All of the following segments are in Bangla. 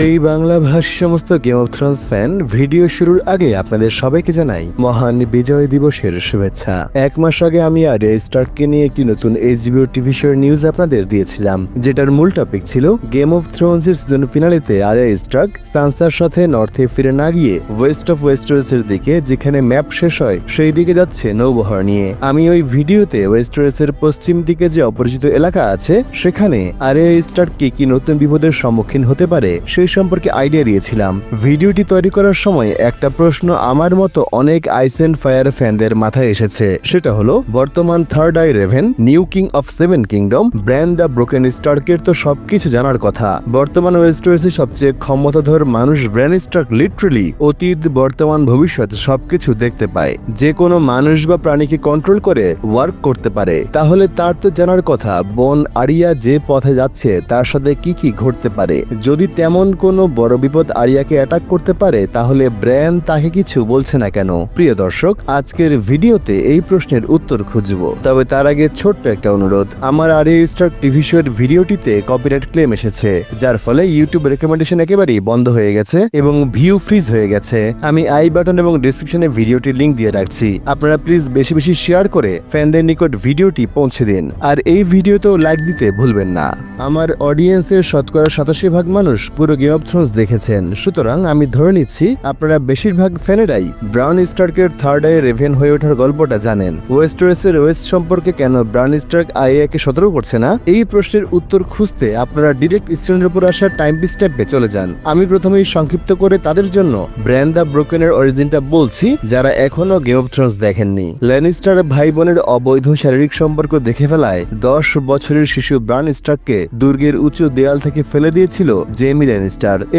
এই বাংলা ভাষী সমস্ত Game of Thrones fan video শুরুর আগে আপনাদের সবাইকে জানাই মহান বিজয় দিবসের শুভেচ্ছা। এক মাস আগে আমি আর স্টার্ককে নিয়ে একটি নতুন এইচবিও টিভি শোর নিউজ আপনাদের দিয়েছিলাম। যেটার মূল টপিক ছিল গেম অফ থ্রোনস এর সিজন ফিনালিতে আরিয়া স্টার্ক সানসার সাথে নর্থে ফিরে না গিয়ে ওয়েস্ট অফ ওয়েস্টার্স এর দিকে যেখানে ম্যাপ শেষ হয়, সেই দিকে যাচ্ছে নৌবহর নিয়ে। আমি ওই ভিডিওতে ওয়েস্টার্স এর পশ্চিম দিকে যে অপরিচিত এলাকা আছে, সেখানে আরিয়া স্টার্ক কি কি নতুন বিপদের সম্মুখীন হতে পারে সেই সম্পর্কে আইডিয়া দিয়েছিলাম। ভিডিওটি তৈরি করার সময় একটা প্রশ্ন আমার মতো অনেক আইসেন ফায়ার ফ্যানদের মাথায় এসেছে। সেটা হলো, বর্তমান third eye raven new king of seven kingdom Bran the Broken স্টার্কের তো সবকিছু জানার কথা। বর্তমান ওয়েস্টার্সে সবচেয়ে ক্ষমতাধর মানুষ ব্র্যান স্টার্ক লিটারেলি অতীত, বর্তমান, ভবিষ্যৎ সবকিছু দেখতে পায়। যে কোনো মানুষ বা প্রাণীকে কন্ট্রোল করে ওয়ার্ক করতে পারে। তাহলে তার তো জানার কথা, বন, আরিয়া যে পথে যাচ্ছে, তার সাথে কি কি ঘটতে পারে? যদি তেমন কোনো বড় বিপদ আরিয়াকে অ্যাটাক করতে পারে, তাহলে ব্র্যান তাকে কিছু বলছে না কেন? প্রিয় দর্শক, আজকের ভিডিওতে এই প্রশ্নের উত্তর খুঁজব। তবে তার আগে ছোট্ট একটা অনুরোধ। আমার আরিয়া স্টার টিভি শোয়ের ভিডিওটিতে কপিরাইট ক্লেম এসেছে, যার ফলে ইউটিউব রেকমেন্ডেশন একেবারেই বন্ধ হয়ে গেছে এবং ভিউ ফ্রিজ হয়ে গেছে। আমি আই বাটন এবং ডিসক্রিপশনে ভিডিওটির লিংক দিয়ে রাখছি। আপনারা প্লিজ বেশি বেশি শেয়ার করে ফ্যানদের নিকট ভিডিওটি পৌঁছে দিন। আর এই ভিডিওতেও লাইক দিতে ভুলবেন না। আমার অডিয়েন্সের শতকরা সাতাশি ভাগ মানুষ পুরো গেম অফ থ্রোনস দেখেছেন। সুতরাং আমি ধরে নিচ্ছি, আপনারা বেশিরভাগ ফ্যানেরাই ব্রাউন স্টার্কের থার্ড আই রেভেন হয়ে ওঠার গল্পটা জানেন। ওয়েস্টার্সের ওয়েস্ট সম্পর্কে কেন ব্রাউন স্টার্ক আইএকে সতর্ক করছে না? এই প্রশ্নের উত্তর খুঁজতে আপনারা ডিরেক্ট স্ক্রিনের উপর আসা টাইম স্টেপে চলে যান। আমি প্রথমেই সংক্ষিপ্ত করে তাদের জন্য ব্র্যান্ড দ্য ব্রোকেনের অরিজিনটা বলছি, যারা এখনও গেম অফ থ্রোনস দেখেননি। ল্যানিস্টার ভাই বোনের অবৈধ শারীরিক সম্পর্ক দেখে ফেলায় দশ বছরের শিশু ব্রাউন স্টার্ককে দুর্গের উঁচু দেয়াল থেকে ফেলে দিয়েছিল জেমি ল্যানিস্টার।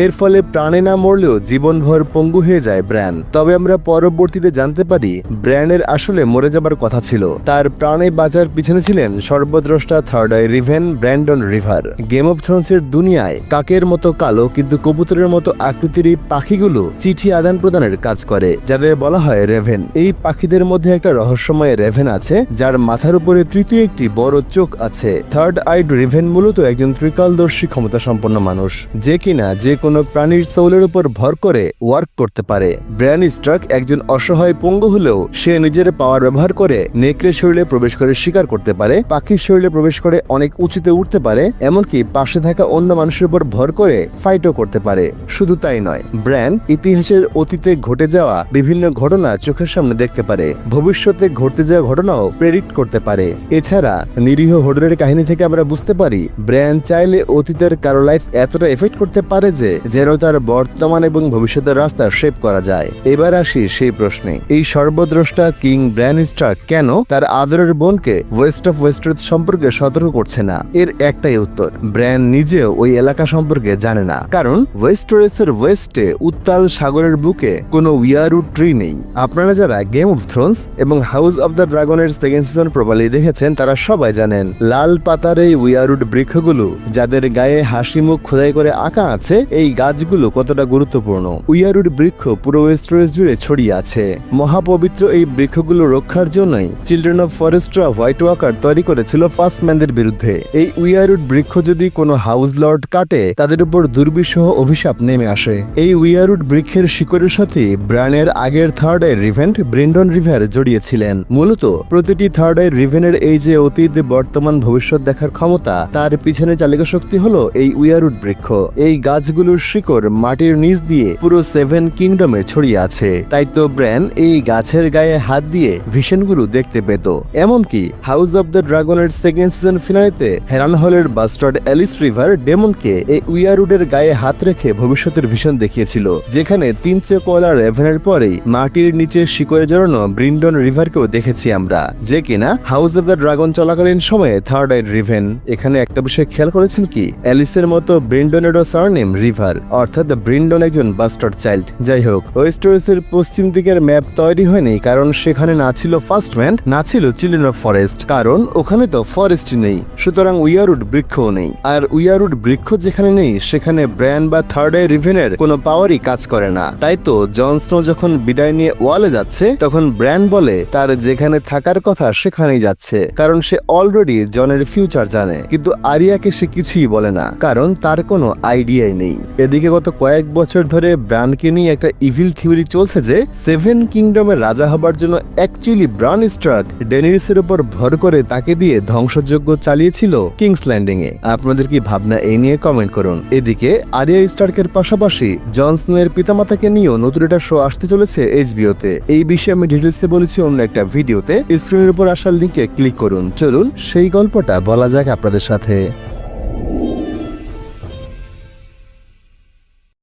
এর ফলে প্রাণে না মরলেও জীবনভর পঙ্গু হয়ে যায় ব্র্যান। তবে আমরা পরবর্তীতে জানতে পারি, ব্র্যানের আসলে মরে যাবার কথা ছিল। তার প্রাণে বাঁচার পিছনে ছিলেন সর্বদ্রষ্টা third eye raven Brandon River. Game of থ্রোনসের দুনিয়ায় কাকের মতো কালো কিন্তু কবুতরের মতো আকৃতির এই পাখিগুলো চিঠি আদান প্রদানের কাজ করে, যাদের বলা হয় রেভেন। এই পাখিদের মধ্যে একটা রহস্যময় রেভেন আছে, যার মাথার উপরে তৃতীয় একটি বড় চোখ আছে। থার্ড আইড রিভেন মূলত একজন ত্রিকালদর্শী ক্ষমতা সম্পন্ন মানুষ, যে কিনা যে কোনো প্রাণীর সোলের উপর ভর করে ওয়ার্ক করতে পারে। ব্র্যান স্ট্রাক একজন অসহায় পঙ্গু হলেও সে নিজের পাওয়ার ব্যবহার করে নেকড়ে শরীরে প্রবেশ করে শিকার করতে পারে, পাখির শরীরে প্রবেশ করে অনেক উঁচুতে উঠতে পারে, এমনকি পাশে থাকা অন্য মানুষের উপর ভর করে ফাইটও করতে পারে। শুধু তাই নয় ব্র্যান ইতিহাসের অতীতে ঘটে যাওয়া বিভিন্ন ঘটনা চোখের সামনে দেখতে পারে। ভবিষ্যতে ঘটতে যাওয়া ঘটনাও প্রেডিক্ট করতে পারে। এছাড়া নিরীহ হোডরের কাহিনী থেকে আমরা বুঝতে পারি ব্র্যান চাইলে অতীতের কারও লাইফ এতটা এফেক্ট করতে পারে যে যেন তার বর্তমান এবং ভবিষ্যতের রাস্তা শেপ করা যায়। এবার আসি সেই প্রশ্নে। এই সর্বদ্রষ্টা কিং ব্র্যান স্টার কেন তার আদরের বোনকে ওয়েস্ট অফ ওয়েস্টার্স সম্পর্কে সতর্ক করছে না? এর একটাই উত্তর, ব্র্যান নিজেও ওই এলাকা সম্পর্কে জানে না। কারণ ওয়েস্টারেসের ওয়েস্টে উত্তাল সাগরের বুকে কোনো উইয়ারুড ট্রি নেই। আপনারা যারা গেম অফ থ্রোনস এবং হাউস অব দ্য ড্রাগনের সেকেন্ড সিজন প্রবালি দেখেছেন, তারা সবাই জানেন, লাল পাতার এই উইয়ারুড বৃক্ষগুলো, যাদের গায়ে হাসি মুখ খোদাই করে আঁকা আছে, এই গাছগুলো কতটা গুরুত্বপূর্ণ? উইয়ারুড বৃক্ষ পুরো ওয়েস্টারেস জুড়ে ছড়িয়ে আছে। মহাপবিত্র এই বৃক্ষগুলো রক্ষার জন্যই চিলড্রেন অফ ফরেস্টরা হোয়াইট ওয়াকার তৈরি করেছিল ফার্স্ট ম্যানদের বিরুদ্ধে। এই উইয়ারুড বৃক্ষ যদি কোনো হাউস লর্ড কাটে, তাদের উপর দুর্বিষহ অভিশাপ নেমে আসে। এই উইয়ারুড বৃক্ষের শিকড়ের সাথে ব্রানের আগের third eye raven Brandon River জড়িয়েছিলেন। মূলত প্রতিটি থার্ড আই রিভেনের এই যে অতীত, বর্তমান ভবিষ্যৎ দেখার ক্ষমতা, তার পিছনে চালিকা শক্তি হলো এই উইয়ারুড বৃক্ষ। এই গাছগুলোর শিকড় মাটির নিচ দিয়ে পুরো সেভেন কিংডমে ছড়িয়ে আছে। তাই তো ব্র্যান এই গাছের গায়ে হাত দিয়ে ভিশনগুলো দেখতে পেত। এমনকি হাউস অব দ্য ড্রাগনের সেকেন্ড সিজন ফিনালিতে হেরান হলের বাস্টার্ড অ্যালিস রিভার ডেমনকে এই উইয়ারুডের গায়ে হাত রেখে ভবিষ্যতের ভিশন দেখিয়েছিল, যেখানে তিন কয়লা রেভেনের পরেই মাটির নিচে শিকড়ে জড়ানো ব্রিন্ডন রিভারকেও দেখেছি আমরা, যে কিনা হাউস অব দ্য ড্রাগন চলাকালীন সময়ে থার্ড আইড রিভেন এখানে একটা বিষয় খেয়াল করেছেন কি? অ্যালিসের মতো ব্রিন্ডনেরও সারনেম রিভার অর্থাৎ ব্রিন্ডন একজন বাস্টার্ড চাইল্ড যাই হোক ওয়েস্টার্সের পশ্চিম দিকের ম্যাপ তৈরি হয়নি কারণ সেখানে না ছিল ফার্স্ট ম্যান না ছিল চিলড্রেন অফ ফরেস্ট কারণ ওখানে তো ফরেস্ট নেই। সুতরাং উইয়ারুড বৃক্ষও নেই। আর উইয়ারুড বৃক্ষ যেখানে নেই, সেখানে ব্র্যান্ড বা থার্ড আই রিভেনের কোনো পাওয়ারই কাজ করে না। তাই তো জন স্নো যখন বিদায় নিয়ে ওয়ালে যাচ্ছে, তখন ব্র্যান্ড বলে, তার যেখানে থাকার কথা সেখানেই যাচ্ছে। কারণ সে অলরেডি জনের ফিউচার জানে। কিন্তু আরিয়াকে সে কিছুই বলে না, কারণ তার কোনো আইডিয়া আইডিয়াই নেই। এদিকে গত কয়েক বছর ধরে ব্রানকে নিয়ে একটা ইভিল থিওরি চলছে যে সেভেন কিংডমের রাজা হবার জন্য অ্যাকচুয়ালি ব্রান স্ট্রাক ডেনিরিসের উপর ভর করে তাকে দিয়ে ধ্বংসযজ্ঞ চালিয়েছিল কিংস ল্যান্ডিং এ আপনাদের কি ভাবনা এই নিয়ে কমেন্ট করুন। এদিকে আরিয়া স্টার্কের পাশাপাশি জন স্নোয়ের পিতামাতাকে নিয়েও নতুন একটা শো আসতে চলেছে এইচবিওতে এই বিষয়ে আমি ডিটেলসে বলেছি অন্য একটা ভিডিওতে স্ক্রিনের উপর আসার লিঙ্কে ক্লিক করুন। চলুন সেই গল্পটা বলা যাক আপনাদের সাথে।